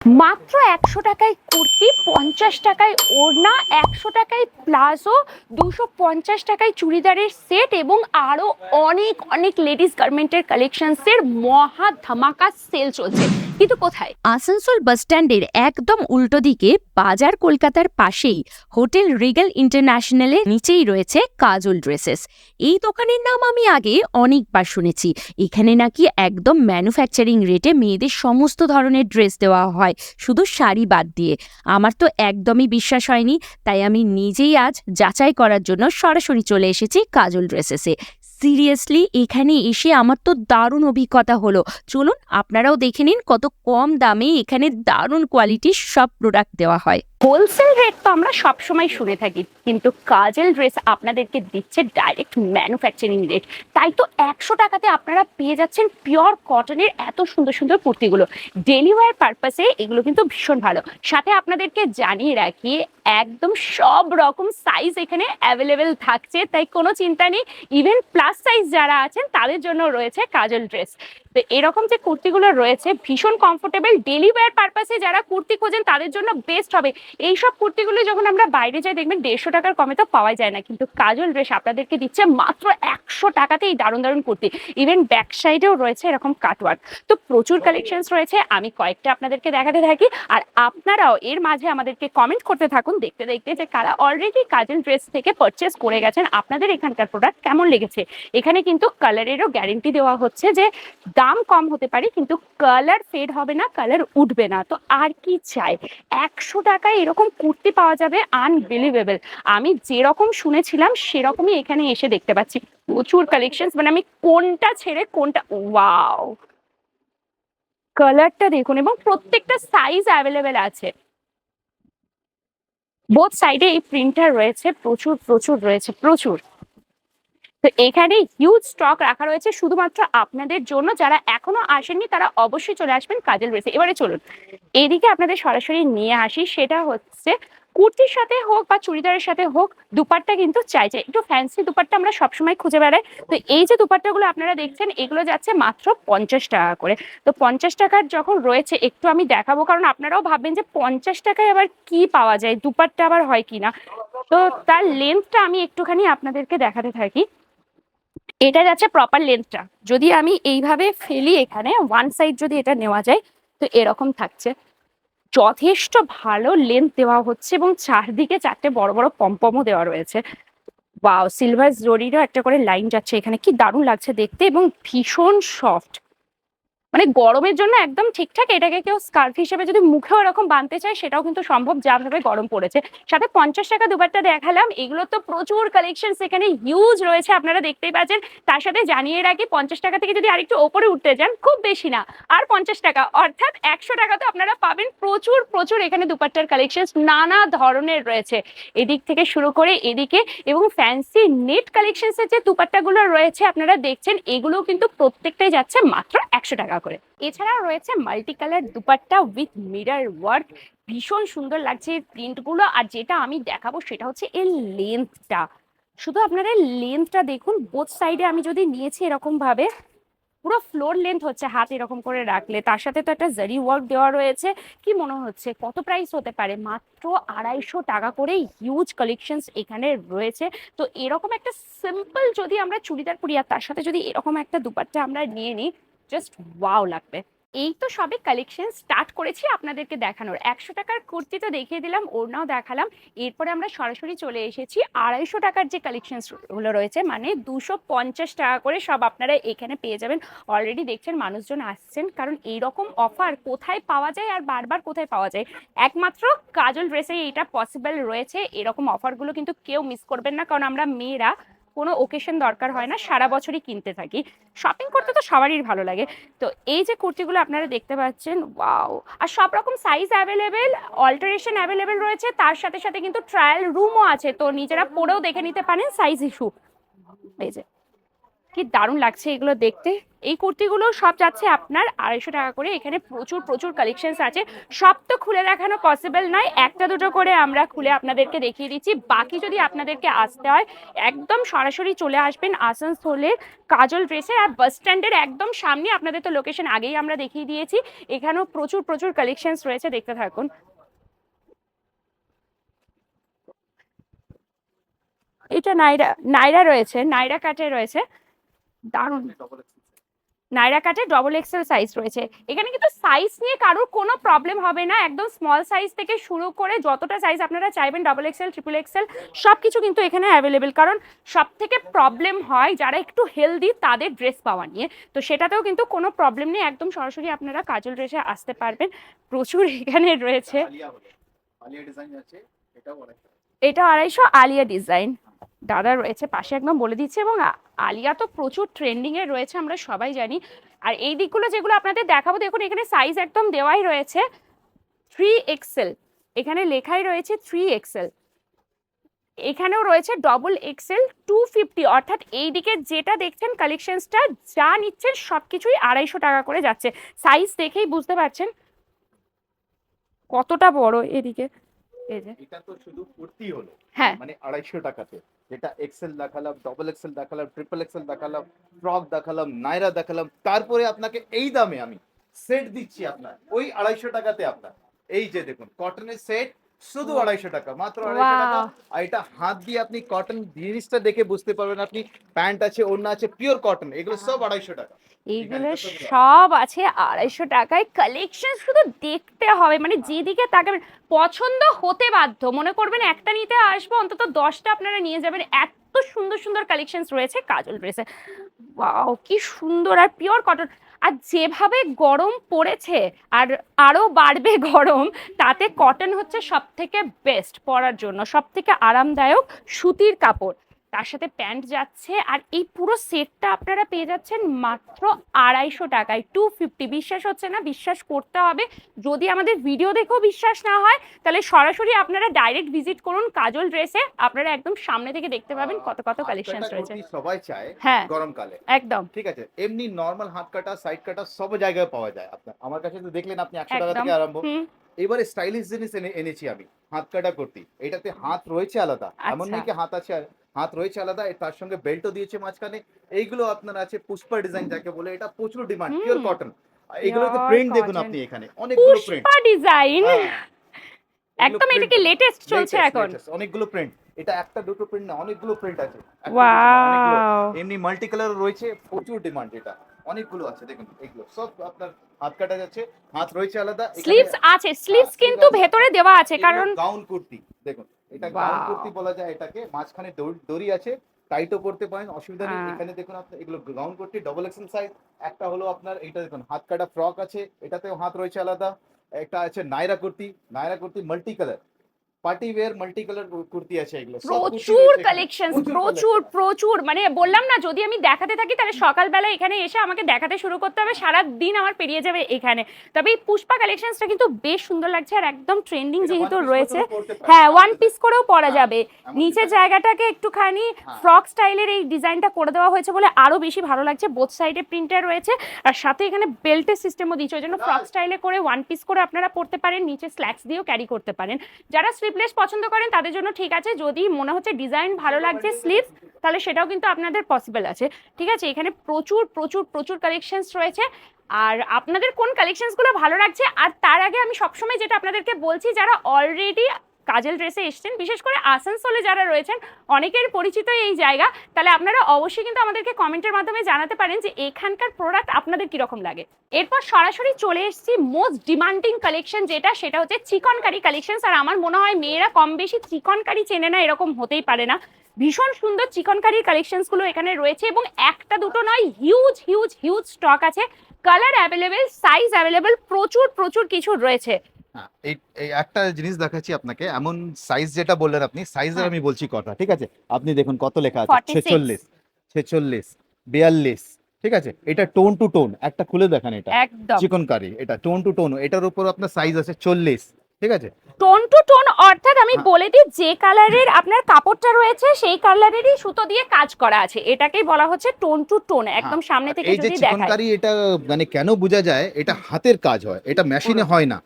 মাত্র একশো টাকায় কুর্তি, পঞ্চাশ টাকায় ওড়না, একশো টাকায় প্লাজো, দুশো পঞ্চাশ টাকায় চুড়িদারের সেট এবং আরও অনেক অনেক লেডিস গার্মেন্টের কালেকশনসের মহা ধামাকা সেল চলছে। কিন্তু কোথায়? আসানসোল বাসস্ট্যান্ডের একদম উল্টো দিকে বাজার কলকাতার পাশেই হোটেল রিগেল ইন্টারন্যাশনালের নিচেই রয়েছে কাজল ড্রেসেস। এই দোকানের নাম আমি আগে অনেকবার শুনেছি। এখানে নাকি একদম ম্যানুফ্যাকচারিং রেটে মেয়েদের সমস্ত ধরনের ড্রেস দেওয়া হয়, শুধু শাড়ি বাদ দিয়ে। আমার তো একদমই বিশ্বাস হয়নি, তাই আমি নিজেই আজ যাচাই করার জন্য সরাসরি চলে এসেছি কাজল ড্রেসেসে। সিরিয়াসলি এখানে এসে আমার তো দারুণ অভিজ্ঞতা হলো। চলুন, আপনারাও দেখে নিন কত কম দামে এখানে দারুণ কোয়ালিটির সব প্রোডাক্ট দেওয়া হয়। হোলসেল রেট তো আমরা সবসময় শুনে থাকি, কিন্তু কাজেল ড্রেস আপনাদেরকে দিচ্ছে ডাইরেক্ট ম্যানুফ্যাকচারিং রেট তাই তো একশো টাকাতে আপনারা পেয়ে যাচ্ছেন পিওর কটনের এত সুন্দর সুন্দর কুর্তিগুলো। ডেলি ওয়ার পারপাসে এগুলো কিন্তু ভীষণ ভালো। সাথে আপনাদেরকে জানিয়ে রাখি, একদম সব রকম সাইজ এখানে অ্যাভেলেবেল থাকছে, তাই কোনো চিন্তা নেই। ইভেন প্লাস সাইজ যারা আছেন, তাদের জন্য রয়েছে কাজল ড্রেস তো এরকম যে কুর্তিগুলো রয়েছে, ভীষণ কমফোর্টেবল ডেলি ওয়্যার পারপাসে যারা কুর্তি খোঁজেন তাদের জন্য বেস্ট হবে। এই সব কুর্তিগুলো যখন আমরা বাইরে যাই, দেখবেন দেড়শো টাকার কমে তো পাওয়া যায় না। কিন্তু কাজল ড্রেস আপনাদেরকে দিচ্ছে মাত্র একশো টাকাতে এই দারুণ দারুণ কুর্তি। ইভেন ব্যাক সাইডেও রয়েছে এরকম কাটওয়ার্ক তো প্রচুর কালেকশনস রয়েছে, আমি কয়েকটা আপনাদেরকে দেখাতে থাকি। আর আপনারাও এর মাঝে আমাদেরকে কমেন্ট করতে থাকুন, দেখতে দেখতে যে কারা অলরেডি কাজল ড্রেস থেকে পারচেস করে গেছেন, আপনাদের এখানকার প্রোডাক্ট কেমন লেগেছে? এখানে কিন্তু কালারেরও গ্যারেন্টি দেওয়া হচ্ছে যে দাম কম হতে পারে, কিন্তু কালার ফেড হবে না কালার উঠবে না। তো আর কি চাই? একশো টাকায় এরকম কুর্তি পাওয়া যাবে আনবিলিভেবল আমি যেরকম শুনেছিলাম, সেরকমই এখানে এসে দেখতে পাচ্ছি। প্রচুর কালেকশন মানে আমি কোনটা ছেড়ে কোনটা ওয়াও কালারটা দেখুন, এবং প্রত্যেকটা সাইজ অ্যাভেলেবেল আছে। বোথ সাইডে এই প্রিন্টার রয়েছে, প্রচুর প্রচুর রয়েছে, প্রচুর। তো এখানে হিউজ স্টক রাখা রয়েছে শুধুমাত্র আপনাদের জন্য। যারা এখনও আসেননি, তারা অবশ্যই চলে আসবেন কাজল রয়েছে এবারে চলুন, এদিকে আপনাদের সরাসরি নিয়ে আসি। সেটা হচ্ছে কুর্তির সাথে হোক বা চুড়িদারের সাথে হোক, দুপাট্টা কিন্তু চাই চাই। একটু ফ্যান্সি দুপাট্টা আমরা সবসময় খুঁজে বেড়াই। তো এই যে দুপাট্টাগুলো আপনারা দেখছেন, এগুলো যাচ্ছে মাত্র পঞ্চাশ টাকা করে। তো পঞ্চাশ টাকার যখন রয়েছে, একটু আমি দেখাবো, কারণ আপনারাও ভাববেন যে পঞ্চাশ টাকায় আবার কি পাওয়া যায়, দুপাট্টা আবার হয় কি না তো তার লেন্থটা আমি একটুখানি আপনাদেরকে দেখাতে থাকি। এটা যাচ্ছে প্রপার লেন্থটা যদি আমি এইভাবে ফেলি এখানে ওয়ান সাইড যদি এটা নেওয়া যায়, তো এরকম থাকছে। যথেষ্ট ভালো লেন্থ দেওয়া হচ্ছে এবং চারদিকে চারটে বড় বড় পম্পমও দেওয়া রয়েছে। বা সিলভার জরিরও একটা করে লাইন যাচ্ছে এখানে। কি দারুণ লাগছে দেখতে এবং ভীষণ সফট মানে গরমের জন্য একদম ঠিকঠাক এটাকে কেউ স্কার্ফ হিসেবে যদি মুখেও এরকম বাঁধতে চায়, সেটাও কিন্তু সম্ভব। যাভাবে গরম পড়েছে। সাথে পঞ্চাশ টাকা দুবারটা দেখালাম। এগুলো তো প্রচুর কালেকশন সেখানে হিউজ রয়েছে, আপনারা দেখতেই পাচ্ছেন। তার সাথে জানিয়ে রাখি, পঞ্চাশ টাকা থেকে যদি আরেকটু ওপরে উঠতে যান, খুব বেশি না। আর পঞ্চাশ টাকা, অর্থাৎ একশো টাকাতে আপনারা পাবেন। প্রচুর প্রচুর এখানে দুপাট্টার কালেকশন নানা ধরনের রয়েছে। এদিক থেকে শুরু করে এদিকে এবং ফ্যান্সি নেট কালেকশনসের যে দুপাট্টাগুলো রয়েছে, আপনারা দেখছেন এগুলো কিন্তু প্রত্যেকটাই যাচ্ছে মাত্র একশো টাকা করে। এছাড়া রয়েছে multi colour dupatta with mirror work ভীষণ সুন্দর লাগছে প্রিন্টগুলো আর যেটা আমি দেখাবো সেটা হচ্ছে এর লেন্থটা শুধু আপনারা লেন্থটা দেখুন বোথ সাইডে আমি যদি নিয়েছি এরকম ভাবে, পুরো ফ্লোর লেন্থ হচ্ছে হাত এরকম করে রাখলে। তার সাথে তো একটা জারি ওয়ার্ক দেওয়া রয়েছে। কি মনে হচ্ছে? কত প্রাইস হতে পারে? মাত্র আড়াইশো টাকা করে হিউজ কালেকশনস এখানে রয়েছে। তো এরকম একটা সিম্পল যদি আমরা চুড়িদার পরি, আর তার সাথে যদি এরকম একটা দুপাট্টা আমরা নিয়ে নিই জাস্ট ওয়াও লাগবে। এই তো সবে কালেকশন স্টার্ট করেছি আপনাদেরকে দেখানোর। একশো টাকার কুর্তি তো দেখিয়ে দিলাম, ওড়নাও দেখালাম। এরপরে আমরা সরাসরি চলে এসেছি। আড়াইশো টাকার যে কালেকশনগুলো রয়েছে মানে দুশো পঞ্চাশ টাকা করে সব আপনারা এখানে পেয়ে যাবেন। অলরেডি দেখছেন মানুষজন আসছেন, কারণ এই রকম অফার কোথায় পাওয়া যায় আর বারবার কোথায় পাওয়া যায়? একমাত্র কাজল ড্রেসে এইটা পসিবল রয়েছে। এরকম অফারগুলো কিন্তু কেউ মিস করবেন না, কারণ আমরা মেয়েরা কোনো ওকেশন দরকার হয় না, সারা বছরই কিনতে থাকি। শপিং করতে তো সবারই ভালো লাগে। তো এই যে কুর্তিগুলো আপনারা দেখতে পাচ্ছেন ওয়াও আর সব রকম সাইজ অ্যাভেলেবেল অল্টারেশন অ্যাভেলেবেল রয়েছে। তার সাথে সাথে কিন্তু ট্রায়াল রুমও আছে। তো নিজেরা পরেও দেখে নিতে পারেন সাইজ ইস্যু এই যে কি দারুণ লাগছে এগুলো দেখতে। এই কুর্তিগুলো সব যাচ্ছে আপনার আড়াইশো টাকা করে। এখানে প্রচুর প্রচুর কালেকশনস আছে। সব তো খুলে দেখানো পসিবল নয়। একটা দুটো করে আমরা খুলে আপনাদেরকে দেখিয়ে দিচ্ছি। বাকি যদি আপনাদেরকে আসতে হয়, একদম সরাসরি চলে আসবেন আসানসোলের কাজল ড্রেসের আর বাস স্ট্যান্ডের একদম সামনে। আপনাদের তো লোকেশন আগেই আমরা দেখিয়ে দিয়েছি। এখানেও প্রচুর প্রচুর কালেকশনস রয়েছে। দেখতে থাকুন। এটা নাইরা নাইরা রয়েছে, নাইরা কাটে রয়েছে। দারুণ। নাইরা কাটে ডবল এক্সেল সাইজ রয়েছে। এখানে কিন্তু সাইজ নিয়ে কারোর কোনো প্রবলেম হবে না। একদম স্মল সাইজ থেকে শুরু করে যতটা সাইজ আপনারা চাইবেন ডবল এক্সেল ট্রিপল এক্সেল সব কিছু কিন্তু এখানে অ্যাভেলেবেল কারণ সব থেকে প্রবলেম হয় যারা একটু হেলদি তাদের ড্রেস পাওয়া নিয়ে। তো সেটাতেও কিন্তু কোনো প্রবলেম নেই। একদম সরাসরি আপনারা কাজল ড্রেসে আসতে পারবেন। প্রচুর এখানে রয়েছে। আলিয়া ডিজাইন আছে এটাও এটা আড়াইশো আলিয়া ডিজাইন দাদা রয়েছে পাশে, একদম বলে দিচ্ছে। এবং আলিয়া তো প্রচুর ট্রেন্ডিং এ রয়েছে, আমরা সবাই জানি। আর এই দিকগুলো যেগুলো আপনাদের দেখাবো, দেখুন, এখানে সাইজ একদম দেওয়াই রয়েছে। থ্রি এক্সেল এখানে লেখাই রয়েছে থ্রি এক্সেল এখানেও রয়েছে ডবল এক্সেল টু ফিফটি অর্থাৎ এই দিকে যেটা দেখছেন কালেকশনসটা যা নিচ্ছেন সব কিছুই আড়াইশো টাকা করে যাচ্ছে। সাইজ দেখেই বুঝতে পারছেন কতটা বড় এদিকে। এই যে। এটা তো শুধু কুর্তি হলো। হ্যাঁ। মানে আড়াইশো টাকাতে। যেটা এক্সেল দেখালাম ডবল এক্সেল দেখালাম ট্রিপল এক্সেল দেখালাম ফ্রক দেখালাম নাইরা দেখালাম তারপরে আপনাকে এই দামে আমি সেট দিচ্ছি আপনার। ওই আড়াইশো টাকাতে আপনার। এই যে দেখুন কটনের সেট শুধু আড়াইশো টাকা মাত্র আড়াইশো টাকা। আর এটা হাত দিয়ে আপনি কটন জিনিসটা দেখে বুঝতে পারবেন আপনি প্যান্ট আছে ওড়না আছে পিওর কটন এগুলো সব আড়াইশো টাকা। এইগুলো সব আছে আড়াইশো টাকায়। কালেকশন শুধু দেখতে হবে মানে যেদিকে তাকাবেন পছন্দ হতে বাধ্য। মনে করবেন একটা নিতে আসব অন্তত দশটা আপনারা নিয়ে যাবেন। এত সুন্দর সুন্দর কালেকশন রয়েছে কাজল ড্রেসে ওয়াও কি সুন্দর আর পিওর কটন আর যেভাবে গরম পড়েছে আর আরও বাড়বে গরম, তাতে কটন হচ্ছে সব থেকে বেস্ট পরার জন্য সব থেকে আরামদায়ক সুতির কাপড়। তার সাথে প্যান্ট যাচ্ছে আর এই পুরো সেটটা আপনারা পেয়ে যাচ্ছেন মাত্র আড়াইশো টাকায়। টু ফিফটি বিশ্বাস হচ্ছে না বিশ্বাস করতে হবে। যদি আমাদের ভিডিও দেখেও বিশ্বাস না হয় তাহলে সরাসরি আপনারা ডাইরেক্ট ভিজিট করুন কাজল ড্রেসে আপনারা একদম সামনে থেকে দেখতে পাবেন কত কত কালেকশন রয়েছে। সবাই চায় হ্যাঁ। গরমকালে। একদম। ঠিক আছে? এমনি নর্মাল হাত কাটা সাইড কাটা সব জায়গায় পাওয়া যায় আপনার। আমার কাছে তো দেখলেন আপনি একশো টাকা থেকে আরম্ভ। এবারে স্টাইলিশ জিনিস এনে এনেছি আমি হাত কাটা কুর্তি এটাতে হাত রয়েছে আলাদা এমন আচ্ছা। নেই কি হাত আছে হাত রয়েছে আলাদা তার সঙ্গে বেল্টও দিয়েছে মাঝখানে এইগুলো আপনার আছে পুষ্পা ডিজাইন যাকে বলে এটা প্রচুর ডিমান্ড। পিওর কটন এগুলোতে প্রিন্ট দেখুন আপনি এখানে অনেকগুলো প্রিন্ট পুষ্পা ডিজাইন একদম এটা কি লেটেস্ট চলছে এখন? অনেকগুলো প্রিন্ট এটা একটা দুটো প্রিন্ট না অনেকগুলো প্রিন্ট আছে। ওয়াও এমনি মাল্টি কালার রয়েছে প্রচুর ডিমান্ড এটা। অনেকগুলো আছে দেখুন এগুলো। সব আপনার হাত কাটা যাচ্ছে হাত রয়েছে আলাদা স্লিভস আছে স্লিভস কিন্তু ভেতরে দেওয়া আছে কারণ গাউন কুর্তি দেখুন এটা গাউন কুর্তি বলা যায় এটাকে মাঝখানে দড়ি- আছে টাইটও করতে পারেন অসুবিধা নেই। হ্যাঁ। এখানে দেখুন আপনার এগুলো gown kurti double XL size একটা হলো আপনার এটা দেখুন হাত কাটা ফ্রক আছে এটাতেও হাত রয়েছে আলাদা একটা আছে Naira kurti Naira kurti multi colour party wear multi colour kurti আছে এগুলো প্রচুর কালেকশন প্রচুর প্রচুর মানে বললাম না যদি আমি দেখাতে থাকি তাহলে সকালবেলা এখানে এসে আমাকে দেখাতে শুরু করতে হবে সারা দিন আমার পেরিয়ে যাবে এখানে। তবে এই পুষ্পা কালেকশনসটা কিন্তু বেশ সুন্দর লাগছে আর একদম ট্রেন্ডিং যেহেতু রয়েছে করেও পরতে পারেন। হ্যাঁ ওয়ান পিস করেও পরা হ্যাঁ, যাবে। নিচের জায়গাটাকে একটুখানি হ্যাঁ। ফ্রক স্টাইলের এই ডিজাইনটা করে দেওয়া হয়েছে বলে আরও বেশি ভালো লাগছে। বোথ সাইডে প্রিন্টার রয়েছে আর সাথে এখানে বেল্টের সিস্টেমও দিয়েছে ওই জন্য ফ্রক স্টাইলে করে ওয়ান পিস করে আপনারা পরতে পারেন নিচে স্ল্যাক্স দিয়েও ক্যারি করতে পারেন। যারা স্লিভলেস পছন্দ করেন, তাদের জন্য ঠিক আছে। যদি মনে হচ্ছে ডিজাইন ভালো লাগছে স্লিভ তাহলে সেটাও কিন্তু আপনাদের পসিবল আছে। ঠিক আছে, এখানে প্রচুর প্রচুর প্রচুর কালেকশনস রয়েছে। আর আপনাদের কোন কালেকশনসগুলো ভালো লাগছে? আর তার আগে আমি সবসময় যেটা আপনাদেরকে বলছি, যারা অলরেডি কাজল ড্রেসে এসছেন, বিশেষ করে আসানসোলে যারা রয়েছেন, অনেকের পরিচিত এই জায়গা। তাহলে আপনারা অবশ্যই কিন্তু আমাদেরকে কমেন্টের মাধ্যমে জানাতে পারেন যে এখানকার প্রোডাক্ট আপনাদের কীরকম লাগে। এরপর সরাসরি চলে এসেছি মোস্ট ডিমান্ডিং কালেকশন যেটা, সেটা হচ্ছে চিকনকারি কালেকশনস আর আমার মনে হয় মেয়েরা কম বেশি চিকনকারি চেনে না, এরকম হতেই পারে না। ভীষণ সুন্দর চিকনকারির কালেকশনসগুলো এখানে রয়েছে এবং একটা দুটো নয় হিউজ হিউজ হিউজ স্টক আছে। কালার অ্যাভেলেবেল সাইজ অ্যাভেলেবেল প্রচুর প্রচুর কিছু রয়েছে। এই এই একটা জিনিস দেখাচ্ছি আপনাকে। এমন সাইজ যেটা বললেন আপনি সাইজের হ্যাঁ। আমি বলছি কথা ঠিক আছে? আপনি দেখুন কত লেখা আছে। ছেচল্লিশ ছেচল্লিশ বিয়াল্লিশ ঠিক আছে? এটা টোন টু টোন একটা খুলে দেখান এটা। চিকন কারি এটা টোন টু টোন এটার উপর আপনার সাইজ আছে চল্লিশ ঠিক আছে? টোন টু টোন অর্থাৎ আমি হ্যাঁ। বলে দিই যে কালারের আপনার কাপড়টা রয়েছে সেই কালারেরই সুতো দিয়ে কাজ করা আছে। এটাকেই বলা হচ্ছে টোন টু টোন একদম সামনে থেকে যদি হ্যাঁ, এই যে চিকনকারি এটা মানে কেন বোঝা যায়? এটা হাতের কাজ হয় এটা মেশিনে হয় না।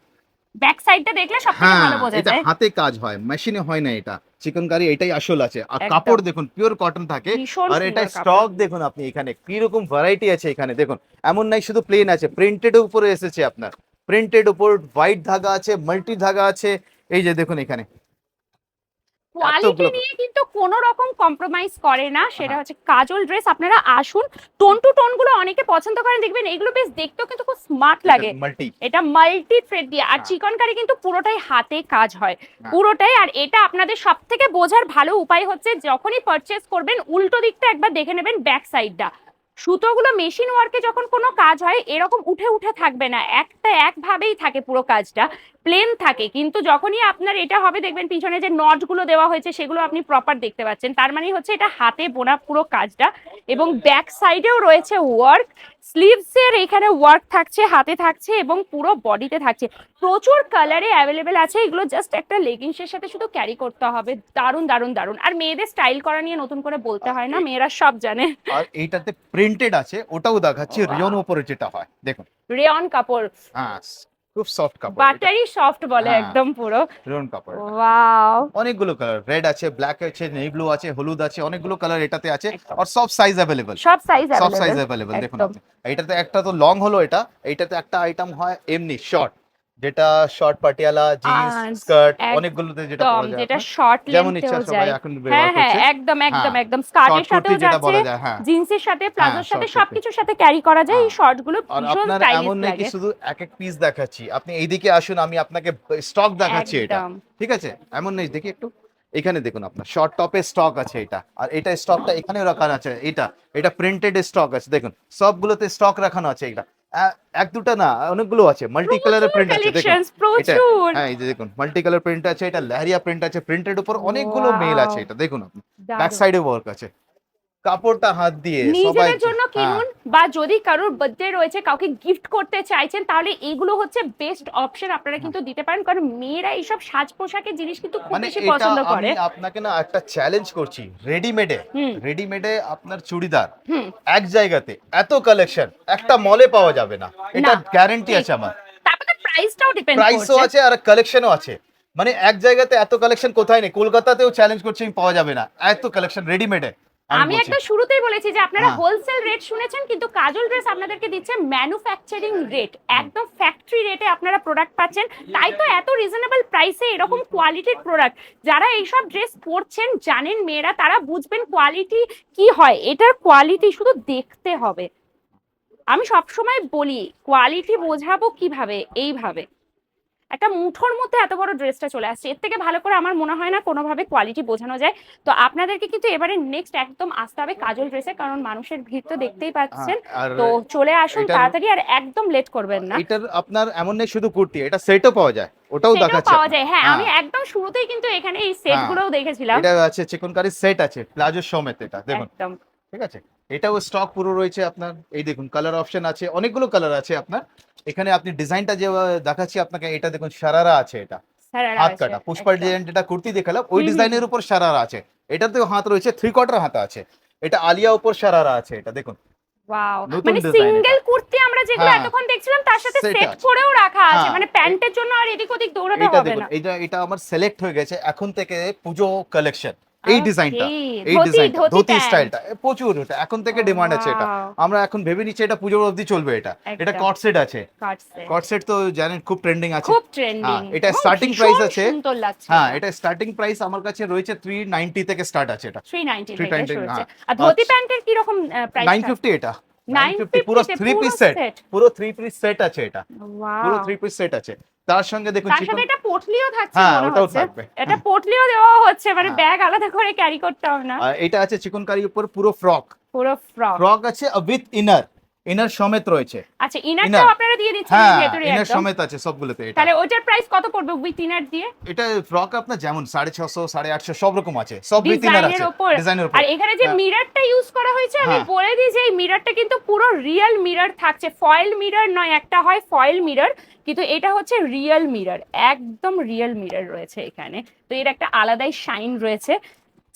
ব্যাক সাইডটা দেখলে সব থেকে হ্যাঁ ভালো বোঝা এটা যায়। হাতে কাজ হয় মেশিনে হয় না এটা। চিকনকারি এটাই আসল আছে। আর কাপড় দেখুন পিওর কটন থাকে। আর এটা স্টক দেখুন আপনি এখানে কি রকম ভ্যারাইটি আছে এখানে দেখুন। এমন নাই শুধু প্লেন আছে প্রিন্টেড উপরে এসেছে আপনার। প্রিন্টেড উপর হোয়াইট ধাগা আছে মাল্টি ধাগা আছে। এই যে দেখুন এখানে। কোয়ালিটি নিয়ে কিন্তু কোনো রকম কম্প্রোমাইজ করে না সেটা হ্যাঁ। হচ্ছে কাজল ড্রেস আপনারা আসুন টোন টু টোনগুলো অনেকে পছন্দ করেন দেখবেন এগুলো বেশ দেখতেও কিন্তু খুব স্মার্ট লাগে। এটা মাল্টি থ্রেড দিয়ে। আর হ্যাঁ। চিকনকারি কিন্তু পুরোটাই হাতে কাজ হয়। হ্যাঁ। পুরোটাই আর এটা আপনাদের সব থেকে বোঝার ভালো উপায় হচ্ছে যখনই পারচেস করবেন উল্টো দিকটা একবার দেখে নেবেন ব্যাক সাইডটা সুতোগুলো মেশিন ওয়ার্কে যখন কোনো কাজ হয় এরকম উঠে উঠে থাকবে না। একটা একভাবেই থাকে পুরো কাজটা। প্লেন থাকে কিন্তু যখনই আপনার এটা হবে দেখবেন পিছনে যে নটগুলো দেওয়া হয়েছে সেগুলো আপনি প্রপার দেখতে পাচ্ছেন। তার মানে হচ্ছে এটা হাতে বোনা পুরো কাজটা এবং ব্যাক সাইডেও রয়েছে ওয়ার্ক স্লিভসের এখানে ওয়ার্ক থাকছে হাতে থাকছে এবং পুরো বডিতে থাকছে। প্রচুর কালারে অ্যাভেলেবেল আছে এগুলো জাস্ট একটা লেগিংসের সাথে শুধু ক্যারি করতে হবে। দারুণ দারুণ দারুণ। আর মেয়েদের স্টাইল করা নিয়ে নতুন করে বলতে হয় না মেয়েরা সব জানে। আর এইটাতে প্রিন্টেড আছে ওটাও দেখাচ্ছি রিয়ন উপরে যেটা হয় দেখুন। রেয়ন কাপড় হ্যাঁ খুব সফট কাপড় বাটারি সফট বলে হ্যাঁ। একদম পুরো। রন কাপড়। ওয়াও অনেকগুলো কালার রেড আছে ব্ল্যাক আছে নেভি ব্লু আছে হলুদ আছে অনেকগুলো কালার এটাতে আছে আর সব সাইজ अवेलेबल সব সাইজ সব সাইজ अवेलेबल দেখুন। আপনি। এইটাতে একটা তো লং হলো এটা এটাতে একটা আইটেম হয় এমনি শর্ট যেটা শর্ট পাটিয়ালা জিন্স স্কার্ট অনেকগুলোতে যেটা পাওয়া যায় যেটা। শর্ট যেমন ইচ্ছা সবাই যায়। এখন হ্যাঁ হ্যাঁ করছে। একদম একদম হ্যাঁ। একদম স্কার্টের সাথেও যাচ্ছে যায় হ্যাঁ। জিন্সের সাথে প্লাজোর হ্যাঁ, সাথে সবকিছুর সাথে ক্যারি করা যায় এই হ্যাঁ। শর্টগুলো ভীষণ আপনার স্টাইলিশ এমন নেই কি লাগে শুধু এক এক পিস দেখাচ্ছি। আপনি এইদিকে আসুন আমি আপনাকে স্টক দেখাচ্ছি এটা। ঠিক আছে? এমন নেই দেখি একটু। এখানে দেখুন আপনার শর্ট টপে স্টক আছে এটা। আর এটা স্টকটা এখানে রাখা আছে এটা। এটা প্রিন্টেড স্টক আছে দেখুন। সবগুলোতে স্টক রাখানো আছে এটা এক দুটা না অনেকগুলো আছে মাল্টি কালারের প্রিন্ট আছে দেখুন। হ্যাঁ এই যে দেখুন মাল্টি কালার প্রিন্ট আছে এটা লেহারিয়া প্রিন্ট আছে প্রিন্টেড উপর অনেকগুলো মেল আছে এটা দেখুন আপনি। ব্যাক সাইডে ওয়ার্ক আছে। কাপড়টা হাত দিয়ে নিজেদের জন্য হ্যাঁ, কিনুন বা যদি কারোর বার্থডে রয়েছে কাউকে গিফট করতে চাইছেন তাহলে এগুলো হচ্ছে বেস্ট অপশন আপনারা কিন্তু দিতে পারেন কারণ মেয়েরা এইসব সাজ পোশাকের জিনিস কিন্তু খুব মানে বেশি পছন্দ আমি করে। আপনাকে না একটা চ্যালেঞ্জ করছি রেডিমেডে রেডিমেডে আপনার চুড়িদার। এক জায়গাতে এত কালেকশন একটা মলে পাওয়া যাবে না। এটা গ্যারান্টি আছে আমার। তারপরে প্রাইসটাও ডিপেন্ড প্রাইসও আছে আর কালেকশনও আছে। মানে এক জায়গাতে এত কালেকশন কোথায় নেই? কলকাতাতেও চ্যালেঞ্জ করছি পাওয়া যাবে না। এত কালেকশন রেডিমেডে আমি একটা শুরুতেই বলেছি যে আপনারা হ্যাঁ। হোলসেল রেট শুনেছেন কিন্তু কাজল ড্রেস আপনাদেরকে দিচ্ছে ম্যানুফ্যাকচারিং রেট একদম ফ্যাক্টরি রেটে আপনারা প্রোডাক্ট পাচ্ছেন। তাই তো এত রিজনেবল প্রাইসে এরকম কোয়ালিটির প্রোডাক্ট যারা এইসব ড্রেস পরছেন জানেন মেয়েরা তারা বুঝবেন কোয়ালিটি কি হয়। এটার কোয়ালিটি শুধু দেখতে হবে। আমি সব সময় বলি কোয়ালিটি বোঝাবো কীভাবে? এইভাবে। একটা মুঠোর মধ্যে এত বড় ড্রেসটা চলে আসছে। এর থেকে ভালো করে আমার মনে হয় না কোনোভাবে কোয়ালিটি বোঝানো যায়। তো আপনাদেরকে কিন্তু এবারে নেক্সট একদম আসতে হবে কাজল ড্রেসে কারণ মানুষের ভিড় তো দেখতেই পাচ্ছেন। তো চলে আসুন তাড়াতাড়ি আর একদম লেট করবেন না। এটার আপনার এমন নেই শুধু কুর্তি এটা সেটও পাওয়া যায় ওটাও দেখাচ্ছে পাওয়া যায়। হ্যাঁ হ্যাঁ। আমি একদম শুরুতেই কিন্তু এখানে এই সেট গুলোও দেখেছিলাম। এটা আছে চিকনকারি সেট আছে প্লাজো সমেত এটা দেখুন। একদম। ঠিক আছে? এটাও স্টক পুরো রয়েছে আপনার এই দেখুন কালার অপশন আছে অনেকগুলো কালার আছে আপনার। এখানে আপনি ডিজাইনটা যে দেখাচ্ছি আপনাকে এটা দেখুন সারারা আছে এটা। হাত কাটা পুষ্পার ডিজাইন যেটা কুর্তি দেখালাম ওই। ডিজাইনের উপর সারারা আছে। এটাতেও হাত রয়েছে থ্রি কোয়ার্টার হাতা আছে। এটা আলিয়া উপর সারারা আছে এটা দেখুন। ওয়াও মানে সিঙ্গেল কুর্তি আমরা যেগুলো হ্যাঁ। এতক্ষণ দেখছিলাম তার সাথে সেট করেও রাখা আছে। হ্যাঁ। মানে প্যান্টের জন্য আর এদিক ওদিক দৌড়াতে হবে না। এটা এটা আমার সিলেক্ট হয়ে গেছে এখন থেকে পুজো কালেকশন এই ডিজাইনটা এই ডিজাইনটা ধুতি স্টাইলটা প্রচুর ওটা এখন থেকে ডিমান্ড আছে এটা। আমরা এখন ভেবে নিচ্ছি এটা পুজোর অবধি চলবে এটা। এটা কটসেট কট সেট আছে। কটসেট তো জানেন খুব ট্রেন্ডিং আছে। খুব ট্রেন্ডিং হ্যাঁ, এটা স্টার্টিং প্রাইস আছে। হ্যাঁ এটা স্টার্টিং প্রাইস আমার কাছে রয়েছে থ্রি নাইনটি থেকে স্টার্ট আছে এটা। 390 থেকে শুরু হচ্ছে। হ্যাঁ। আর ধুতি। প্যান্টের কি রকম প্রাইস নাইন ফিফটি এটা নাইন 950 ফিফটি পুরো থ্রি পিস সেট পুরো থ্রি পিস সেট আছে এটা। পুরো থ্রি পিস সেট আছে। তার সঙ্গে দেখুন তার সাথে এটা পোটলিও থাকছে হ্যাঁ ওটাও থাকবে। এটা পোটলিও দেওয়া হচ্ছে মানে হ্যাঁ। ব্যাগ আলাদা করে ক্যারি করতে হবে না। এটা আছে চিকনকারির উপর পুরো ফ্রক পুরো ফ্রক ফ্রক আছে উইথ ইনার ইনার সমেত রয়েছে। আচ্ছা ইনারটাও। আপনারা দিয়ে দিচ্ছেন হ্যাঁ ভেতরে ইনার সমেত আছে সবগুলোতে এটা। তাহলে ওইটার প্রাইস কত পড়বে উইথ ইনার দিয়ে? এটা ফ্রক আপনার যেমন সাড়ে ছশো সাড়ে আটশো সব রকম আছে। সব উইথ ইনার আছে। ডিজাইনের উপর আর এখানে যে হ্যাঁ। মিররটা ইউজ করা হয়েছে আমি হ্যাঁ। বলে দিই যে এই মিররটা কিন্তু পুরো রিয়েল মিরর থাকছে। ফয়েল মিরর নয় একটা হয় ফয়েল মিরর কিন্তু এটা হচ্ছে রিয়েল মিরর একদম রিয়েল মিরর রয়েছে এখানে। তো এর একটা আলাদাই শাইন রয়েছে।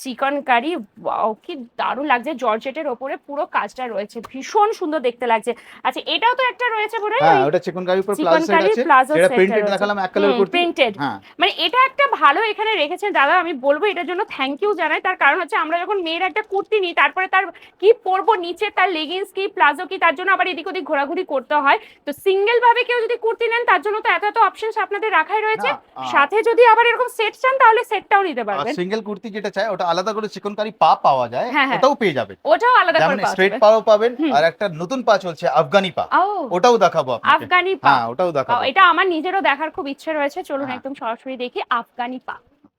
চিকন কারি ওয়াও কি দারুণ লাগছে। জর্জেটের ওপরে পুরো কাজটা রয়েছে। ভীষণ সুন্দর দেখতে লাগছে। আচ্ছা এটাও তো একটা রয়েছে মনে হয় ওটা চিকন কারি উপর প্লাজো সেট আছে। এটা প্রিন্টেড দেখালাম এক কালার কুর্তি। প্রিন্টেড মানে এটা একটা ভালো এখানে রেখেছেন। দাদা আমি বলব এটার জন্য থ্যাংক ইউ জানাই। তার কারণ হচ্ছে আমরা যখন মেয়ের একটা কুর্তি নিই তারপরে তার কি পরবো নিচে তার লেগিংস কি প্লাজো কি তার জন্য আবার এদিক ওদিক ঘোরাঘুরি করতে হয়। তো সিঙ্গেল ভাবে কেউ যদি কুর্তি নেন তার জন্য তো এত এত অপশনস আপনাদের রাখাই রয়েছে। সাথে যদি আবার এরকম সেট চান তাহলে সেটটাও নিতে পারবেন। সিঙ্গেল কুর্তি যেটা চাই ওটা আলাদা করে চিকন কারি পা পাওয়া যায় হ্যাঁ, হ্যাঁ। ওটাও পেয়ে যাবেন। ওটাও আলাদা করে পাওয়া স্ট্রেট যাবে। পাও পাবেন আর একটা নতুন পা চলছে আফগানি পা। ওটাও দেখাবো আপনাকে। আফগানি পা। হ্যাঁ ওটাও দেখাবো। এটা আমার নিজেরও দেখার খুব ইচ্ছে রয়েছে। চলুন। একদম সরাসরি দেখি আফগানি পা।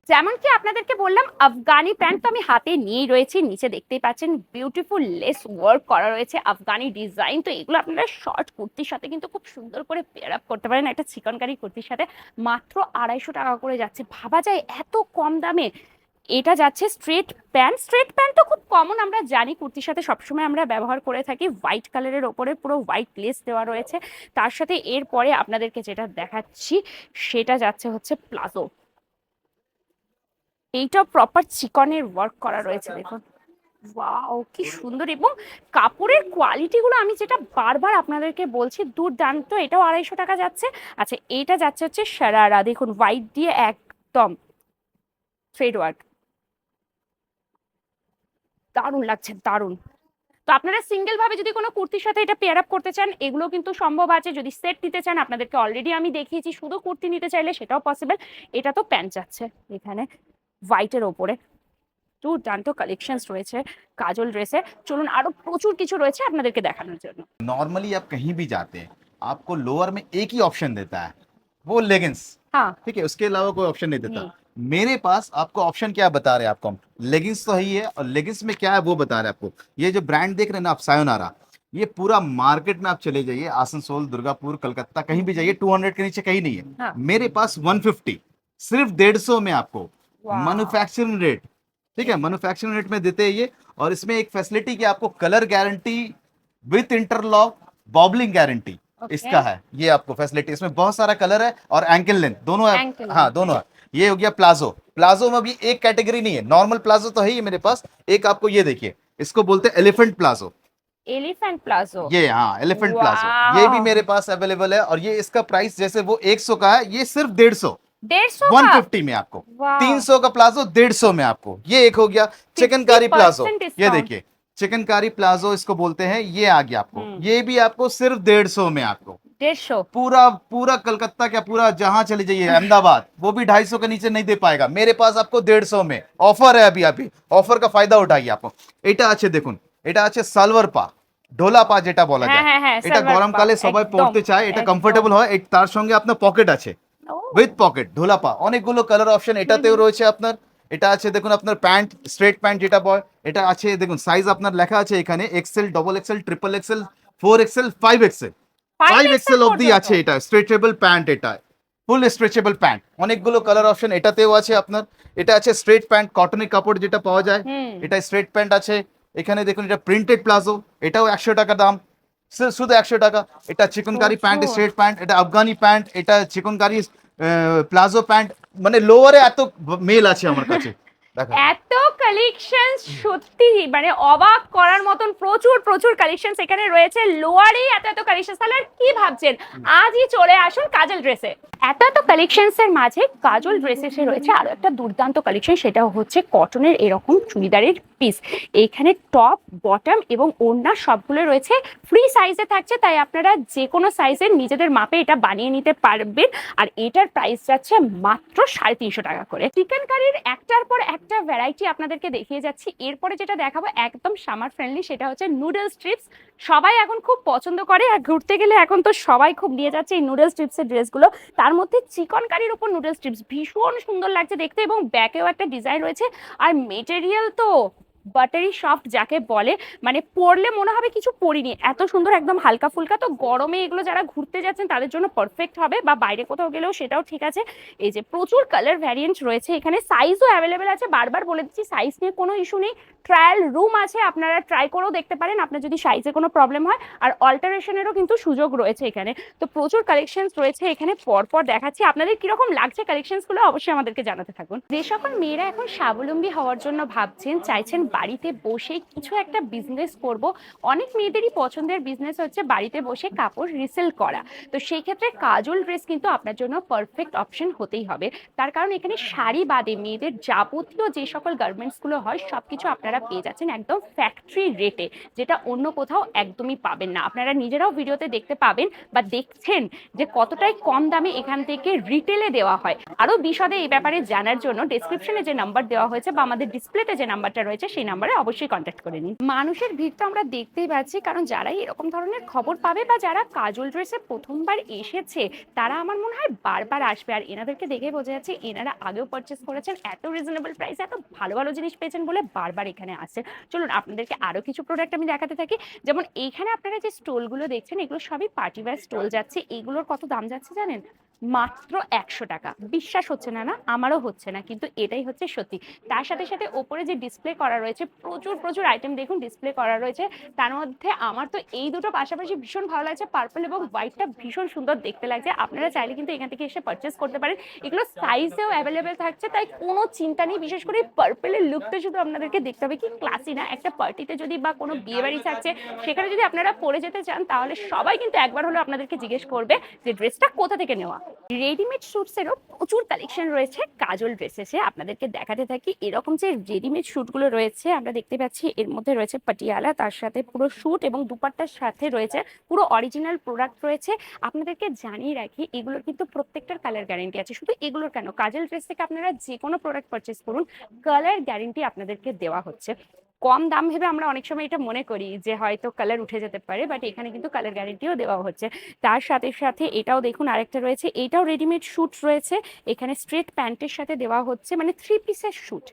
যেমন কি আপনাদেরকে বললাম আফগানি প্যান্ট তো আমি হাতে নিয়েই রয়েছি নিচে দেখতেই পাচ্ছেন বিউটিফুল লেস ওয়ার্ক করা রয়েছে আফগানি ডিজাইন তো এগুলো আপনারা শর্ট কুর্তির সাথে কিন্তু খুব সুন্দর করে পেয়ার আপ করতে পারেন। একটা চিকনকারি কুর্তির সাথে মাত্র আড়াইশো টাকা করে যাচ্ছে। ভাবা যায় এত কম দামে এটা যাচ্ছে স্ট্রেট প্যান্ট স্ট্রেট প্যান্ট তো খুব কমন আমরা জানি কুর্তির সাথে সবসময় আমরা ব্যবহার করে থাকি। হোয়াইট কালারের ওপরে পুরো হোয়াইট লেস দেওয়া রয়েছে। তার সাথে এরপরে আপনাদেরকে যেটা দেখাচ্ছি, সেটা যাচ্ছে হচ্ছে প্লাজো এইটা প্রপার চিকনের ওয়ার্ক করা রয়েছে, দেখুন। ওয়াও কি সুন্দর। এবং কাপড়ের কোয়ালিটিগুলো আমি যেটা বারবার আপনাদেরকে বলছি, দুর্দান্ত। এটাও আড়াইশো টাকা যাচ্ছে। আচ্ছা এটা যাচ্ছে হচ্ছে সারারা দেখুন হোয়াইট দিয়ে একদম থ্রেড ওয়ার্ক দারুণ লাগছে দারুণ তো আপনারা সিঙ্গেল ভাবে যদি কোনো কুর্তির সাথে এটা পেয়ার আপ করতে চান এগুলো কিন্তু সম্ভব আছে যদি সেট নিতে চান আপনাদেরকে অলরেডি আমি দেখিয়েছি শুধু কুর্তি নিতে চাইলে সেটাও পসিবল এটা তো প্যান্ট যাচ্ছে এখানে হোয়াইটের ওপরে দুর্দান্ত কালেকশনস রয়েছে কাজল ড্রেসে চলুন আরো প্রচুর কিছু রয়েছে আপনাদেরকে দেখানোর জন্য नॉर्मली आप कहीं भी जाते हैं आपको लोअर में एक ही ऑप्शन देता है वो लेगिंग्स हाँ ठीक है उसके अलावा कोई ऑप्शन नहीं देता हम्म। मेरे पास आपको ऑप्शन क्या बता रहे हैं आपको लेगिंग्स तो है ही है और लेगिंग्स में क्या है वो बता रहे हैं आपको। ये जो ब्रांड देख रहे हैं ना आप सायोनारा ये पूरा मार्केट में आप चले जाइए आसनसोल दुर्गापुर कलकत्ता कहीं भी जाइए 200 के नीचे कहीं नहीं है। हाँ। मेरे पास 150 सिर्फ़ डेढ़ सौ में आपको। वाह। मैन्युफैक्चरिंग रेट ठीक है? मैन्युफैक्चरिंग रेट में देते हैं ये और इसमें एक फैसिलिटी की आपको colour guarantee with interlock bobbling guarantee Okay. इसका है। ये आपको फैसिलिटी इसमें बहुत सारा कलर है और एंकल लेंथ दोनों है। हाँ दोनों है। ये हो गया प्लाजो। प्लाजो में भी एक कैटेगरी नहीं है। नॉर्मल प्लाजो तो है ही मेरे पास। एक आपको ये देखिए। इसको बोलते हैं एलिफेंट प्लाजो। Elephant palazzo? ये हाँ एलिफेंट प्लाजो। ये भी मेरे पास अवेलेबल है और ये इसका प्राइस जैसे वो 100 का है ये सिर्फ़ डेढ़ सौ। डेढ़ सौ वन फिफ्टी में आपको। तीन सौ का प्लाजो डेढ़ सौ में आपको। ये एक हो गया। चिकनकारी प्लाजो। ये देखिए। चिकनकारी प्लाजो इसको बोलते हैं। ये आ गया आपको। हम्म। ये भी आपको सिर्फ़ डेढ़ सौ में आपको। डेढ़ सौ पूरा पूरा कलकत्ता क्या पूरा जहां चले जाइए अहमदाबाद वो भी ढाई सौ के नीचे नहीं दे पाएगा मेरे पास आपको डेढ़ सौ में ऑफर है अभी अभी ऑफर का फायदा उठाइए आपको এটা আছে দেখুন এটা আছে সালভার পা ঢোলা পা যেটা বলা হ্যাঁ, যায় হ্যাঁ, হ্যাঁ, এটা সালোয়ার গরমকালে পা, সবাই একদম, পড়তে চায় এটা একদম। কমফোর্টেবল হয় এর- তার সঙ্গে আপনার পকেট আছে ও, উইথ পকেট ঢোলা পা অনেকগুলো কালার অপশন এটাতেও রয়েছে আপনার এটা আছে দেখুন আপনার প্যান্ট স্ট্রেট প্যান্ট যেটা বয় এটা আছে দেখুন সাইজ আপনার লেখা আছে এখানে axle double axle triple axle four axle five axle five five XL অবধি আছে এটা স্ট্রেচেবল প্যান্ট এটা ফুল স্ট্রেচেবল প্যান্ট অনেকগুলো কালার অপশন এটাতেও আছে আপনার। এটা আছে স্ট্রেট প্যান্ট কটনের কাপড় যেটা পাওয়া যায় এটা স্ট্রেট প্যান্ট আছে। এখানে দেখুন এটা প্রিন্টেড প্লাজো এটাও একশো টাকা দাম। শুধু একশো টাকা। এটা চিকনকারি প্যান্ট স্ট্রেট প্যান্ট এটা আফগানি প্যান্ট এটা চিকনকারি প্লাজো প্যান্ট মানে লোয়ারে এত মেল আছে আমার কাছে। দেখো। এত কালেকশন সত্যি মানে অবাক করার মতন প্রচুর প্রচুর কালেকশন এখানে রয়েছে। লোয়ারেই এত এত কালেকশন তাহলে আর কি ভাবছেন? আজই চলে আসুন কাজল ড্রেসে এত এত কালেকশনস এর মাঝে কাজল ড্রেসেসে রয়েছে। আরও একটা দুর্দান্ত কালেকশন সেটা হচ্ছে কটনের এরকম চুড়িদারের পিস এইখানে টপ বটম এবং ওড়না সবগুলো রয়েছে। ফ্রি সাইজে থাকছে তাই আপনারা যে কোনো সাইজের নিজেদের মাপে এটা বানিয়ে নিতে পারবেন। আর এটার প্রাইস যাচ্ছে মাত্র সাড়ে তিনশো টাকা করে। চিকেন কারির একটার পর একটা ভ্যারাইটি আপনাদেরকে দেখিয়ে যাচ্ছি। এরপরে যেটা দেখাবো একদম সামার ফ্রেন্ডলি সেটা হচ্ছে নুডলস স্ট্রিপস সবাই এখন খুব পছন্দ করে আর ঘুরতে গেলে এখন তো সবাই খুব নিয়ে যাচ্ছে এই নুডলস স্ট্রিপসের ড্রেসগুলো তার মধ্যে চিকনকারির উপর নুডল স্ট্রিপস ভীষণ সুন্দর লাগছে দেখতে এবং ব্যাকেও একটা ডিজাইন রয়েছে। আর মেটেরিয়াল তো বাটারি সফট যাকে বলে মানে পরলে মনে হবে কিছু পরিনি। এত সুন্দর একদম হালকা ফুলকা। তো গরমে এগুলো যারা ঘুরতে যাচ্ছেন, তাদের জন্য পারফেক্ট হবে বা বাইরে কোথাও গেলেও সেটাও ঠিক আছে। এই যে প্রচুর কালার ভ্যারিয়েন্ট রয়েছে এখানে। সাইজও অ্যাভেলেবেল আছে। বারবার বলে দিচ্ছি সাইজ নিয়ে কোনো ইস্যু নেই। ট্রায়াল রুম আছে, আপনারা ট্রাই করেও দেখতে পারেন। আপনার যদি সাইজে কোনো প্রবলেম হয়, আর অল্টারেশনেরও কিন্তু সুযোগ রয়েছে এখানে। তো প্রচুর কালেকশনস রয়েছে এখানে, পরপর দেখাচ্ছি। আপনাদের কীরকম লাগছে কালেকশনসগুলো অবশ্যই আমাদেরকে জানাতে থাকুন। যে সকল মেয়েরা এখন স্বাবলম্বী হওয়ার জন্য ভাবছেন, চাইছেন বাড়িতে বসে কিছু একটা বিজনেস করব। অনেক মেয়েদেরই পছন্দের বিজনেস হচ্ছে বাড়িতে বসে কাপড় রিসেল করা। তো সেই ক্ষেত্রে কাজল ড্রেস কিন্তু আপনার জন্য পারফেক্ট অপশন হতেই হবে। তার কারণ এখানে শাড়ি বাদে মেয়েদের যাবতীয় যে সকল গার্মেন্টসগুলো হয় সব কিছু আপনারা পেয়ে যাচ্ছেন একদম ফ্যাক্টরি রেটে যেটা অন্য কোথাও একদমই পাবেন না। আপনারা নিজেরাও ভিডিওতে দেখতে পাবেন বা দেখছেন যে কতটাই কম দামে এখান থেকে রিটেলে দেওয়া হয়। আরও বিশদে এই ব্যাপারে জানার জন্য ডেসক্রিপশনে যে নাম্বার দেওয়া হয়েছে বা আমাদের ডিসপ্লেতে যে নাম্বারটা রয়েছে, সেই নাম্বারে অবশ্যই কন্ট্যাক্ট করে নিন। মানুষের ভিড় তো আমরা দেখতেই পাচ্ছি, কারণ যারাই এরকম ধরনের খবর পাবে বা যারা কাজল ড্রেসে প্রথমবার এসেছে, তারা আমার মনে হয় বারবার আসবে। আর এনাদেরকে দেখে বোঝা যাচ্ছে, এনারা আগেও পারচেস করেছেন, এত রিজনেবল প্রাইসে এত ভালো ভালো জিনিস পেয়েছেন বলে বারবার এখানে আছে। চলুন আপনাদেরকে আরও কিছু প্রোডাক্ট আমি দেখাতে থাকি। যেমন এইখানে আপনারা যে স্টোলগুলো দেখছেন, এগুলো সবই পার্টি ওয়্যার স্টোল যাচ্ছে। এগুলোর কত দাম যাচ্ছে জানেন? মাত্র একশো টাকা। বিশ্বাস হচ্ছে না না, আমারও হচ্ছে না, কিন্তু এটাই হচ্ছে সত্যি। তার সাথে সাথে ওপরে যে ডিসপ্লে করা রয়েছে, প্রচুর প্রচুর আইটেম দেখুন ডিসপ্লে করা রয়েছে। তার মধ্যে আমার তো এই দুটো পাশাপাশি ভীষণ ভালো লাগছে পার্পল এবং হোয়াইটটা ভীষণ সুন্দর দেখতে লাগছে। আপনারা চাইলে কিন্তু এখান থেকে এসে পারচেস করতে পারেন। এগুলো সাইজেও অ্যাভেলেবেল থাকছে, তাই কোনো চিন্তা নেই, বিশেষ করে পার্পেলের লুকটা শুধু আপনাদেরকে দেখতে হবে, কি ক্লাসি না? একটা পার্টিতে যদি বা কোনো বিয়ে বাড়ি থাকছে, সেখানে যদি আপনারা পরে যেতে চান, তাহলে সবাই কিন্তু একবার হলো আপনাদেরকে জিজ্ঞেস করবে যে ড্রেসটা কোথা থেকে নেওয়া? রেডিমেড স্যুটসেরও প্রচুর কালেকশন রয়েছে। কাজল ড্রেসেসে আপনাদেরকে দেখাতে থাকি। এরকম যে রেডিমেড স্যুটগুলো রয়েছে, আমরা দেখতে পাচ্ছি এর মধ্যে রয়েছে পাটিয়ালা তার সাথে পুরো স্যুট এবং দুপাট্টার সাথে রয়েছে পুরো অরিজিনাল প্রোডাক্ট রয়েছে। আপনাদেরকে জানিয়ে রাখি এগুলোর কিন্তু প্রত্যেকটার কালার গ্যারেন্টি আছে। শুধু এগুলোর কেন? কাজল ড্রেস থেকে আপনারা যে কোনো প্রোডাক্ট পারচেস করুন কালার গ্যারেন্টি আপনাদেরকে দেওয়া হচ্ছে। কম দাম ভেবে আমরা অনেক সময় এটা মনে করি যে হয়তো কালার উঠে যেতে পারে বাট এখানে কিন্তু কালার গ্যারেন্টিও দেওয়া হচ্ছে। তার সাথে সাথে এটাও দেখুন আরেকটা রয়েছে, এটাও রেডিমেড শ্যুট রয়েছে। এখানে স্ট্রেট প্যান্টের সাথে দেওয়া হচ্ছে মানে থ্রি পিসের শ্যুট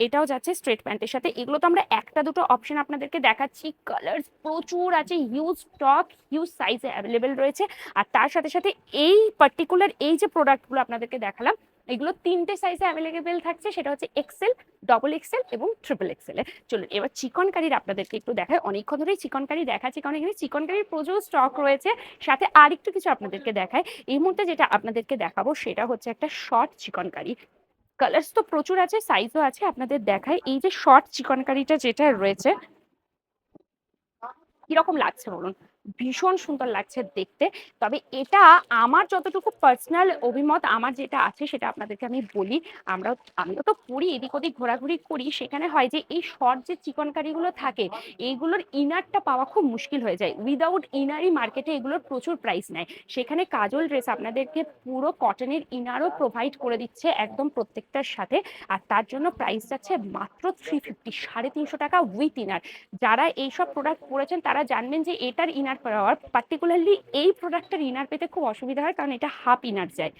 এটাও যাচ্ছে স্ট্রেট প্যান্টের সাথে। এগুলো তো আমরা একটা দুটো অপশন আপনাদেরকে দেখাচ্ছি। কালার প্রচুর আছে হিউজ স্টক হিউজ সাইজে অ্যাভেলেবেল রয়েছে। আর তার সাথে সাথে এই পার্টিকুলার এই যে প্রোডাক্টগুলো আপনাদেরকে দেখালাম এগুলো তিনটে সাইজে অ্যাভেলেবেল থাকছে, সেটা হচ্ছে এক্সেল ডবল এক্সেল এবং ট্রিপল এক্সেলে চলুন, এবার চিকন কারির আপনাদেরকে একটু দেখায় অনেকক্ষণ ধরেই চিকন কারি দেখাচ্ছি, কারণ এখানে চিকন কারির প্রচুর স্টক রয়েছে। সাথে আর একটু কিছু আপনাদেরকে দেখায় এই মুহূর্তে যেটা আপনাদেরকে দেখাবো, সেটা হচ্ছে একটা শর্ট চিকন কারি কালার্স তো প্রচুর আছে সাইজও আছে, আপনাদের দেখায় এই যে শর্ট চিকন কারিটা যেটা রয়েছে, কীরকম লাগছে বলুন? ভীষণ সুন্দর লাগছে দেখতে। তবে এটা আমার যতটুকু পার্সোনাল অভিমত, আমার যেটা আছে সেটা আপনাদেরকে আমি বলি। আমরা, আমিও তো পড়ি, এদিক ওদিক ঘোরাঘুরি করি। সেখানে হয় যে এই শর্ট যে চিকন কারিগুলো থাকে, এইগুলোর ইনারটা পাওয়া খুব মুশকিল হয়ে যায়। উইদাউট ইনারই মার্কেটে এগুলোর প্রচুর প্রাইস নেয়। সেখানে কাজল ড্রেস আপনাদেরকে পুরো কটনের ইনারও প্রোভাইড করে দিচ্ছে একদম প্রত্যেকটার সাথে। আর তার জন্য প্রাইস যাচ্ছে মাত্র থ্রি ফিফটি সাড়ে তিনশো টাকা উইথ ইনার যারা এইসব প্রোডাক্ট পরেছেন তারা জানবেন যে এটার ইনার পাওয়ার পার্টিকুলারলি এই প্রোডাক্টটার ইনার পেতে খুব অসুবিধা হয় কারণ এটা হাফ ইনার যায়।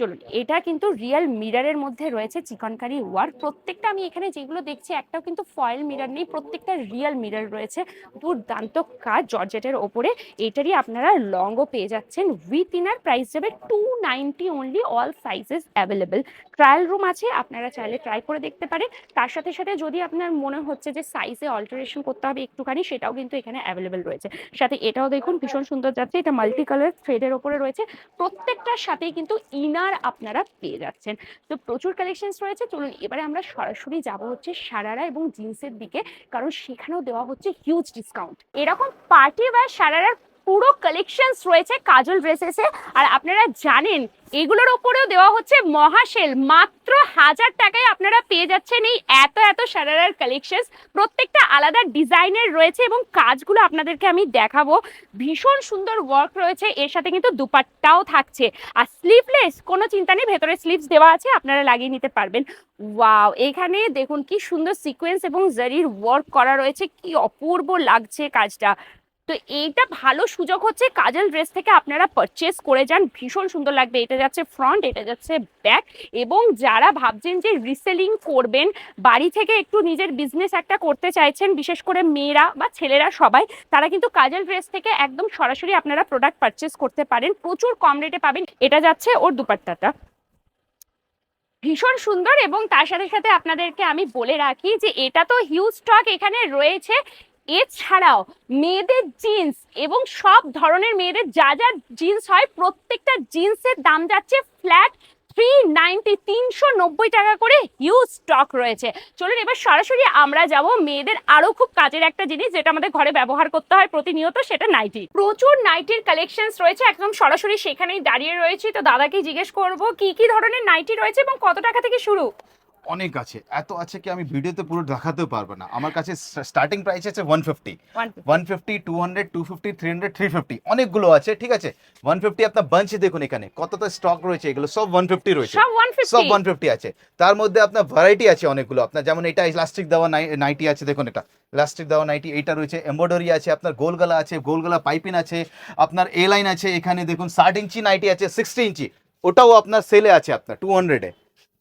চলুন, এটা কিন্তু রিয়েল মিরারের মধ্যে রয়েছে চিকনকারি ওয়ার্ক। প্রত্যেকটা আমি এখানে যেগুলো দেখছি, একটাও কিন্তু ফয়েল মিরার নেই, প্রত্যেকটা রিয়েল মিরার রয়েছে। দুর্দান্ত কাজ জর্জেটের ওপরে। এটারই আপনারা লংও পেয়ে যাচ্ছেন। উইথ ইনার প্রাইস যাবে two ninety only all sizes available trial room আছে, আপনারা চাইলে ট্রাই করে দেখতে পারেন। তার সাথে সাথে যদি আপনার মনে হচ্ছে যে সাইজে অল্টারেশন করতে হবে একটুখানি, সেটাও কিন্তু এখানে অ্যাভেলেবেল রয়েছে। সাথে এটাও দেখুন, ভীষণ সুন্দর যাচ্ছে। এটা মাল্টি কালার থ্রেডের ওপরে রয়েছে। প্রত্যেকটার সাথেই কিন্তু ইনার আপনারা পেয়ে যাচ্ছেন। তো প্রচুর কালেকশনস রয়েছে। চলুন এবারে আমরা সরাসরি যাব হচ্ছে সারারা এবং জিন্সের দিকে। কারণ সেখানেও দেওয়া হচ্ছে হিউজ ডিসকাউন্ট এরকম পার্টি বা সারারার পুরো কালেকশনস রয়েছে কাজল ড্রেসেসে আর আপনারা জানেন, এগুলোর ওপরেও দেওয়া হচ্ছে মহাশেল। মাত্র হাজার টাকায় আপনারা পেয়ে যাচ্ছেন এই এত এত সারারার কালেকশনস প্রত্যেকটা আলাদা ডিজাইনের রয়েছে এবং কাজগুলো আপনাদেরকে আমি দেখাবো। ভীষণ সুন্দর ওয়ার্ক রয়েছে, এর সাথে কিন্তু দুপাট্টাও থাকছে। আর স্লিভলেস কোনো চিন্তা নেই, ভেতরে স্লিভস দেওয়া আছে, আপনারা লাগিয়ে নিতে পারবেন। ওয়াও এখানে দেখুন কি সুন্দর সিকোয়েন্স এবং জারির ওয়ার্ক করা রয়েছে, কি অপূর্ব লাগছে কাজটা। তো এইটা ভালো সুযোগ হচ্ছে কাজল ড্রেস থেকে আপনারা পারচেস করে যান। ভীষণ সুন্দর লাগবে। এটা যাচ্ছে ফ্রন্ট এটা যাচ্ছে ব্যাক এবং যারা ভাবছেন যে রিসেলিং করবেন, বাড়ি থেকে একটু নিজের বিজনেস একটা করতে চাইছেন, বিশেষ করে মেয়েরা বা ছেলেরা সবাই, তারা কিন্তু কাজল ড্রেস থেকে একদম সরাসরি আপনারা প্রোডাক্ট পারচেস করতে পারেন। প্রচুর কম রেটে পাবেন। এটা যাচ্ছে ওর দুপাট্টাটা। ভীষণ সুন্দর এবং তার সাথে সাথে আপনাদেরকে আমি বলে রাখি যে এটা তো হিউজ স্টক এখানে রয়েছে। এছাড়াও মেয়েদের জিন্স এবং সব ধরনের মেয়েদের যা যা জিন্স হয়, প্রত্যেকটা জিন্সের দাম যাচ্ছে ফ্ল্যাট থ্রি নাইনটি তিনশো নব্বই টাকা করে হিউজ স্টক রয়েছে। চলুন এবার সরাসরি আমরা যাব মেয়েদের আরও খুব কাজের একটা জিনিস যেটা আমাদের ঘরে ব্যবহার করতে হয় প্রতিনিয়ত, সেটা নাইটি প্রচুর নাইটির কালেকশনস রয়েছে, একদম সরাসরি সেখানেই দাঁড়িয়ে রয়েছি। তো দাদাকে জিজ্ঞেস করব, কি কি ধরনের নাইটি রয়েছে এবং কত টাকা থেকে শুরু? অনেক আছে। এত আছে কি আমি ভিডিওতে পুরো দেখাতেও পারব না। আমার কাছে স্টার্টিং প্রাইস আছে one fifty one fifty two hundred two fifty three hundred three fifty অনেকগুলো আছে ঠিক আছে? ওয়ান ফিফটি আপনার বাঞ্চ দেখুন এখানে। কতটা স্টক রয়েছে এগুলো? সব ওয়ান ফিফটি রয়েছে। সব ওয়ান ফিফটি আছে। তার মধ্যে আপনার ভ্যারাইটি আছে অনেকগুলো। আপনার যেমন এটা ইলাস্টিক দেওয়া নাইটি আছে দেখুন এটা। ইলাস্টিক দেওয়া নাইটি এইটা রয়েছে। এম্বয়ডারি আছে আপনার গোল গলা আছে গোল গলা পাইপিন আছে। আপনার এ লাইন আছে এখানে দেখুন ষাট ইঞ্চি নাইটি আছে সিক্সটি ইঞ্চি। ওটাও আপনার সেলে আছে আপনার টু হান্ড্রেডে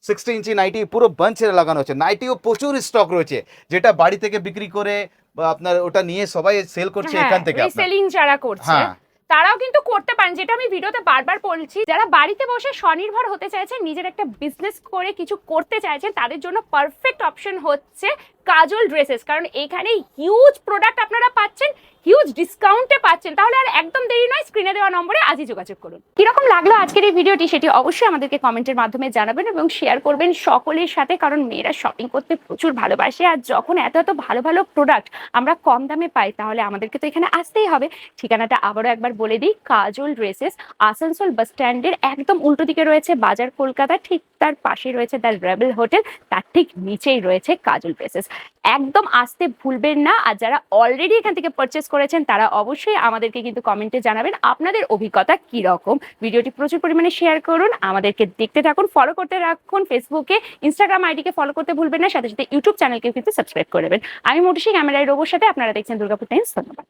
সিক্সটি ইঞ্চি নাইটি পুরো বাঞ্চের লাগানো হচ্ছে। নাইটিও প্রচুর স্টক রয়েছে যেটা বাড়ি থেকে বিক্রি করে বা আপনার ওটা নিয়ে সবাই সেল করছে এখান থেকে সেলিং যারা করছে হ্যাঁ। তারাও কিন্তু করতে পারেন। যেটা আমি ভিডিওতে বারবার বলছি যারা বাড়িতে বসে স্বনির্ভর হতে চাইছে নিজের একটা বিজনেস করে কিছু করতে চাইছেন তাদের জন্য পারফেক্ট অপশন হচ্ছে কাজল ড্রেসেস কারণ এখানে হিউজ প্রোডাক্ট আপনারা পাচ্ছেন হিউজ ডিসকাউন্টে পাচ্ছেন। তাহলে আর একদম দেরি নয় স্ক্রিনে দেওয়া নম্বরে আজই যোগাযোগ করুন। কীরকম লাগল আজকের এই ভিডিওটি সেটি অবশ্যই আমাদেরকে কমেন্টের মাধ্যমে জানাবেন এবং শেয়ার করবেন সকলের সাথে, কারণ মেয়েরা শপিং করতে প্রচুর ভালোবাসে। আর যখন এত এত ভালো ভালো প্রোডাক্ট আমরা কম দামে পাই, তাহলে আমাদেরকে তো এখানে আসতেই হবে। ঠিকানাটা আবারও একবার বলে দিই কাজল ড্রেসেস আসানসোল বাস স্ট্যান্ডের একদম উল্টো দিকে রয়েছে বাজার কলকাতা, ঠিক তার পাশে রয়েছে দ্য রেবেল হোটেল তার ঠিক নিচেই রয়েছে কাজল ড্রেসেস একদম আসতে ভুলবেন না। আর যারা অলরেডি এখান থেকে পারচেস করেছেন, তারা অবশ্যই আমাদেরকে কিন্তু কমেন্টে জানাবেন আপনাদের অভিজ্ঞতা কি রকম ভিডিওটি প্রচুর পরিমাণে শেয়ার করুন, আমাদেরকে দেখতে থাকুন ফলো করতে রাখুন ফেসবুকে ইনস্টাগ্রাম আইডিকে ফলো করতে ভুলবেন না, সাথে সাথে ইউটিউব চ্যানেলকে কিন্তু সাবস্ক্রাইব করে আমি মোটিশি ক্যামেরায় রোবোর সাথে আপনারা দেখছেন দুর্গাপুর টাইমস ধন্যবাদ।